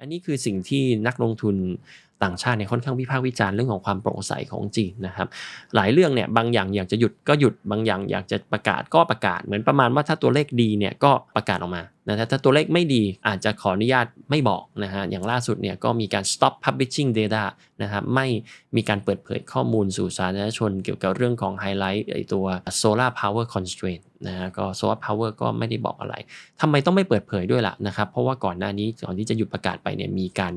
อันนี้คือสิ่งที่นักลงทุน ต่างชาติเนี่ยค่อนข้างวิพากษ์วิจารณ์เรื่องของความโปร่งใสของจีนนะครับ หลายเรื่องเนี่ยบางอย่างอยากจะหยุดก็หยุดบางอย่างอยากจะประกาศก็ประกาศ เหมือนประมาณว่าถ้าตัวเลขดีเนี่ยก็ประกาศออกมานะถ้าตัวเลขไม่ดีอาจจะขออนุญาตไม่บอกนะฮะอย่างล่าสุดเนี่ยก็มีการ stop publishing data นะครับไม่มีการเปิดเผยข้อมูลสู่สาธารณชน เกี่ยวกับเรื่องของไฮไลท์ไอตัว solar power constraint นะฮะก็ solar power ก็ไม่ได้บอกอะไรทำไมต้องไม่เปิดเผยด้วยล่ะนะครับ เพราะว่าก่อนหน้านี้ก่อนที่จะหยุดประกาศไปเนี่ยมีการ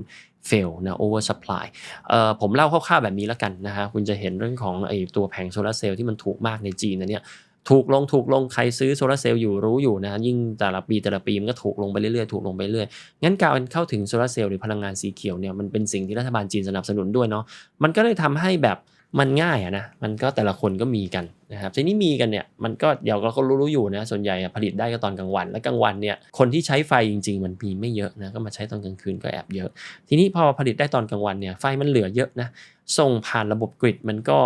f a i นะ over supply เอ่อผมเล่าคร่าวๆแบบนี้แล้วกันนะฮะคุณจะเห็นเรื่องของไอตัวแผงโซลาร์เซลล์ที่มันถูกมากในจีนนะเนี่ยถูกลงถูกลงใครซื้อโซลาร์เซลล์อยู่รู้อยู่นะยิ่งแต่ละปีแต่ละปีมันก็ถูกลงไปเรื่อยๆถูกลงไปเรื่อยงั้นการเข้าถึงโซลาร์เซลล์หรือพลังงานสีเขียวเนี่ยมันเป็นสิ่งที่รัฐบาลจีนสนับสนุนด้วยเนาะมันก็เลยทำให้แบบ มันง่ายอะนะมันก็แต่ละคนก็มีกันนะครับทีนี้มีกันเนี่ยมันก็เดี๋ยวเราก็รู้ๆอยู่นะส่วนใหญ่ผลิตได้ก็ตอนกลางวัน และกลางวันเนี่ยคนที่ใช้ไฟจริง ๆ มันมีไม่เยอะนะก็มาใช้ตอนกลางคืนก็แอบเยอะ ทีนี้พอผลิตได้ตอนกลางวันเนี่ยไฟมันเหลือเยอะนะส่งผ่านระบบกริดมันก็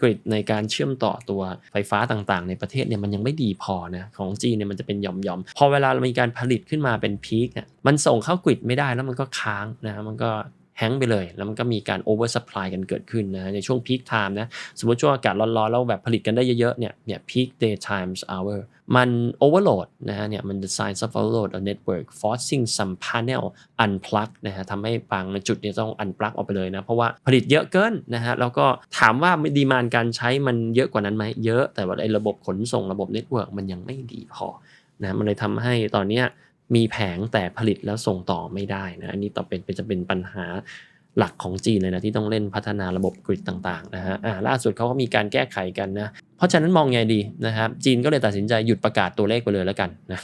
กริดในการเชื่อมต่อตัวไฟฟ้าต่างๆ ในประเทศเนี่ยมันยังไม่ดีพอนะของจีนเนี่ยมันจะเป็นหย่อมๆพอเวลาเรามีการผลิตขึ้นมาเป็นพีคเนี่ยมันส่งเข้ากริดไม่ได้แล้วมันก็ค้างนะมันก็ แฮงไปเลย แล้วมันก็มีการโอเวอร์สปายกันเกิดขึ้นนะในช่วงพีคไทม์นะสมมติช่วงอากาศร้อนๆแล้วแบบผลิตกันได้เยอะๆเนี่ยเนี่ยพีคเดย์ไทม์ hour มันโอเวอร์โหลดนะฮะเนี่ยมัน the signs of overload on network forcing some panel unplug นะฮะทำให้บางจุดเนี่ยต้อง unplug ออกไปเลยนะ เพราะว่าผลิตเยอะเกินนะฮะแล้วก็ถามว่าดีมานการใช้มันเยอะกว่านั้นไหมเยอะแต่ว่าไอ้ระบบขนส่งระบบเน็ตเวิร์กมันยังไม่ดีพอนะมันเลยทำให้ตอนเนี้ย มีแผงแต่ผลิตแล้วส่งต่อไม่ได้นะอันนี้ต่อเป็นจะเป็นปัญหาหลักของจีนเลยนะที่ต้องเล่นพัฒนาระบบกริดต่างๆนะฮะอ่าล่าสุดเขาก็มีการแก้ไขกันนะ เพราะฉะนั้นมองไงดีนะครับ จีนก็เลยตัดสินใจหยุดประกาศตัวเลขไปเลยแล้วกันนะ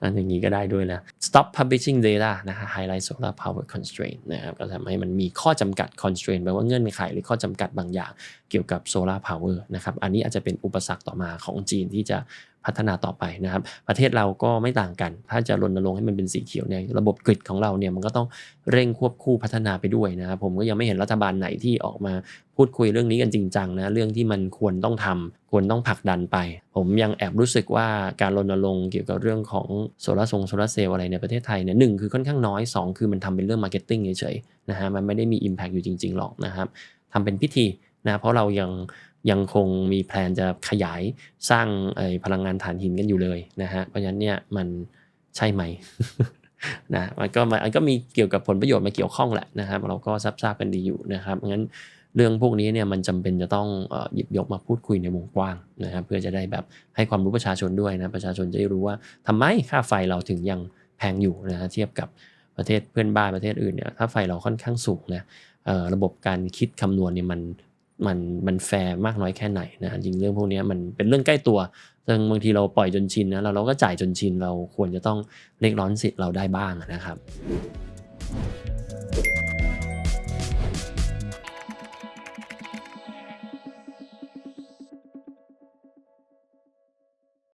อันอย่างนี้ก็ได้ด้วยนะ stop publishing data นะฮะ highlight solar power constraint นะครับก็ทำให้มันมีข้อจำกัด constraint แปลว่าเงื่อนไขหรือข้อจำกัดบางอย่างเกี่ยวกับ solar power นะครับ อันนี้อาจจะเป็นอุปสรรคต่อมาของจีนที่จะ พัฒนาต่อไปนะครับ ประเทศเราก็ไม่ต่างกัน ถ้าจะรณรงค์ให้มันเป็นสีเขียวเนี่ยระบบกริดของเราเนี่ยมันก็ต้องเร่งควบคู่พัฒนาไปด้วยนะครับผมก็ยังไม่เห็นรัฐบาลไหนที่ออกมาพูดคุยเรื่องนี้กันจริงจังนะเรื่องที่มันควรต้องทำควรต้องผลักดันไป ผมยังแอบรู้สึกว่าการรณรงค์เกี่ยวกับเรื่องของโซลาร์ทรงโซลาร์เซลล์อะไรในประเทศไทยเนี่ยหนึ่งคือค่อนข้างน้อย 2 คือมันทำเป็นเรื่องมาร์เก็ตติ้งเฉยๆนะฮะมันไม่ได้มี Impact อยู่จริงๆหรอกนะครับทำเป็นพิธี นะเพราะเรายังยังคงมีแพลนจะขยายสร้างไอพลังงานถ่านหินกันอยู่เลยนะฮะเพราะฉะนั้นเนี่ยมันใช่ไหมนะมันก็มันก็มีเกี่ยวกับผลประโยชน์มาเกี่ยวข้องแหละนะครับ เราก็ทราบๆกันดีอยู่นะครับงั้นเรื่องพวกนี้เนี่ยมันจำเป็นจะต้องหยิบยกมาพูดคุยในวงกว้างนะครับเพื่อจะได้แบบให้ความรู้ประชาชนด้วยนะประชาชนจะได้รู้ว่าทำไมค่าไฟเราถึงยังแพงอยู่นะฮะเทียบกับประเทศเพื่อนบ้านประเทศอื่นเนี่ยถ้าไฟเราค่อนข้างสูงนะระบบการคิดคำนวณเนี่ยมัน มันมันแฟร์มากน้อยแค่ไหนนะจริงเรื่องพวกนี้มันเป็นเรื่องใกล้ตัวซึ่งบางทีเราปล่อยจนชินนะเราเราก็จ่ายจนชินเราควรจะต้องเรียกร้อนสิทธิ์เราได้บ้างนะครับ